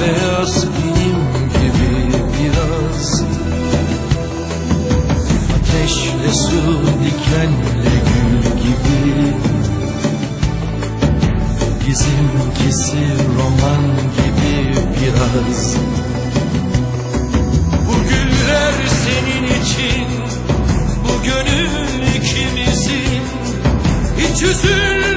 beyaz giyim gibi biraz. Ateşle su dikenle gül gibi. Bizimkisi roman gibi biraz. Bu güller senin için Bu gönül ikimizin. Hiç üzülme.